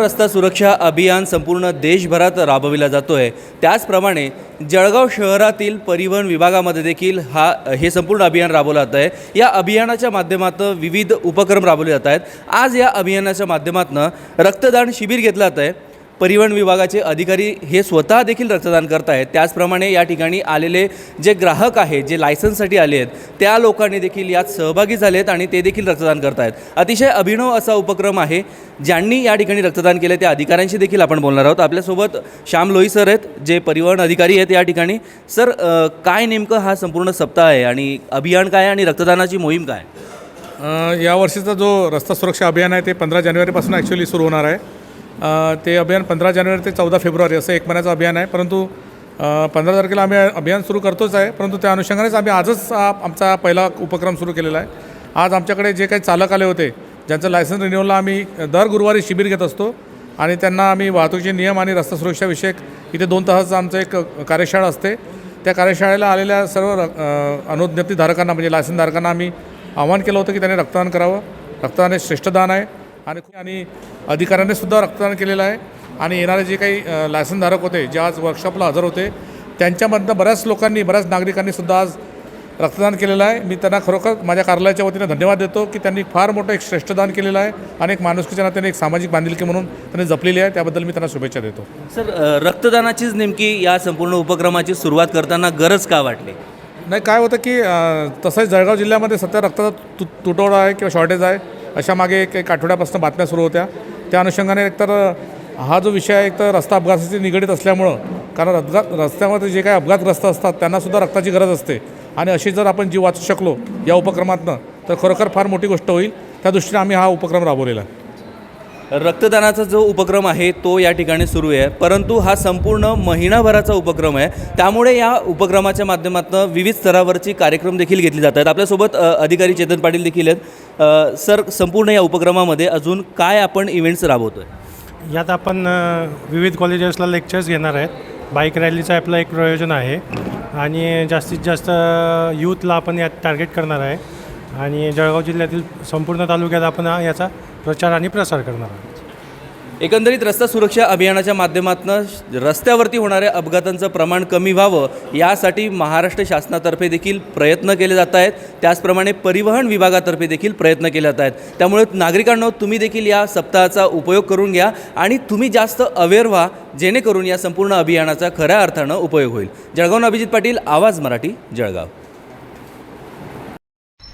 रस्ता सुरक्षा अभियान संपूर्ण देशभरात राबविला जातो आहे त्याचप्रमाणे जळगाव शहरातील परिवहन विभागामध्ये देखील हा हे संपूर्ण अभियान राबवलं जात आहे या अभियानाच्या माध्यमातून विविध उपक्रम राबवले जात आहेत. आज या अभियानाच्या माध्यमातून रक्तदान शिबिर घेतलं जात आहे परिवहन विभागाचे अधिकारी हे स्वतः देखील रक्तदान करत आहेत त्याचप्रमाणे या ठिकाणी आलेले जे ग्राहक आहेत जे लायसन्ससाठी आले आहेत त्या लोकांनी देखील यात सहभागी झाले आहेत आणि ते देखील रक्तदान करत आहेत अतिशय अभिनव असा उपक्रम आहे ज्यांनी या ठिकाणी रक्तदान केलं त्या अधिकाऱ्यांशी देखील आपण बोलणार आहोत. आपल्यासोबत श्याम लोई सर आहेत जे परिवहन अधिकारी आहेत या ठिकाणी. सर काय नेमकं हा संपूर्ण सप्ताह आहे आणि अभियान काय आणि रक्तदानाची मोहीम काय या वर्षीचा जो रस्ता सुरक्षा अभियान आहे ते पंधरा जानेवारीपासून ॲक्च्युली सुरू होणार आहे. ते अभियान पंधरा जानेवारी ते चौदा फेब्रुवारी असं एक महिन्याचं अभियान आहे. परंतु पंधरा तारखेला आम्ही अभियान सुरू करतोच आहे. परंतु त्या अनुषंगानेच आम्ही आजच आमचा पहिला उपक्रम सुरू केलेला आहे. आज आमच्याकडे जे काही चालक आले होते ज्यांचं लायसन्स रिन्युअलला आम्ही दर गुरुवारी शिबिर घेत असतो आणि त्यांना आम्ही वाहतुकीचे नियम आणि रस्ता सुरक्षाविषयक इथे दोन तासाचं आमचं एक कार्यशाळा असते. त्या कार्यशाळेला आलेल्या सर्व अनुज्ञप्तीधारकांना म्हणजे लायसनधारकांना आम्ही आवाहन केलं होतं की त्यांनी रक्तदान करावं. रक्तदान हे श्रेष्ठ दान आहे. आणि आणि अधिकाऱ्यांनी सुद्धा रक्तदान केलेलं आहे. आणि येणारे जे काही अ, लायसन्सधारक होते जे आज वर्कशॉपला हजर होते त्यांच्यामधनं बऱ्याच लोकांनी बऱ्याच नागरिकांनी सुद्धा आज रक्तदान केलेलं आहे. मी त्यांना खरोखर माझ्या कार्यालयाच्या वतीने धन्यवाद देतो की त्यांनी फार मोठं एक श्रेष्ठदान केलेलं आहे आणि एक माणुसकीच्या नात्याने एक सामाजिक बांधिलकी म्हणून त्यांनी जपलेली आहे. त्याबद्दल मी त्यांना शुभेच्छा देतो. सर रक्तदानाचीच नेमकी या संपूर्ण उपक्रमाची सुरुवात करताना गरज का वाटली? नाही काय होतं की तसंच जळगाव जिल्ह्यामध्ये सध्या रक्ताचा तु तुटवडा आहे किंवा शॉर्टेज आहे. अशा मागे एक एक आठवड्यापासून बातम्या सुरू होत्या. त्या अनुषंगाने एकतर हा जो विषय आहे एकतर रस्ता अपघाताशी निगडीत असल्यामुळं कारण अपघात रस्त्यामध्ये जे काही अपघातग्रस्त असतात त्यांनासुद्धा रक्ताची गरज असते. आणि अशी जर आपण जीव वाचू शकलो या उपक्रमातनं तर खरोखर फार मोठी गोष्ट होईल. त्या दृष्टीने आम्ही हा उपक्रम राबवलेला आहे. रक्तदानाचा जो उपक्रम आहे तो या ठिकाणी सुरू आहे. परंतु हा संपूर्ण महिनाभराचा उपक्रम आहे. त्यामुळे या उपक्रमाच्या माध्यमातून विविध स्तरावरची कार्यक्रम देखील घेतली जात आहेत. आपल्यासोबत अधिकारी चेतन पाटील देखील आहेत. सर संपूर्ण या उपक्रमामध्ये अजून काय आपण इव्हेंट्स राबवतो आहे यात आपण विविध कॉलेजेसला लेक्चर्स घेणार आहेत. बाईक रॅलीचं आपलं एक प्रयोजन आहे. आणि जास्तीत जास्त यूथला आपण यात टार्गेट करणार आहे. आणि जळगाव जिल्ह्यातील संपूर्ण तालुक्यात आपण याचा प्रचार आणि प्रसार करणार आहोत. एकंदरीत रस्ता सुरक्षा अभियानाच्या माध्यमातून रस्त्यावरती होणाऱ्या अपघातांचं प्रमाण कमी व्हावं यासाठी महाराष्ट्र शासनातर्फे देखील प्रयत्न केले जात आहेत. त्याचप्रमाणे परिवहन विभागातर्फे देखील प्रयत्न केले जात आहेत. त्यामुळे नागरिकांनो तुम्ही देखील या सप्ताहाचा उपयोग करून घ्या आणि तुम्ही जास्त अवेअर व्हा जेणेकरून या संपूर्ण अभियानाचा खऱ्या अर्थानं उपयोग होईल. जळगावनं अभिजित पाटील आवाज मराठी जळगाव.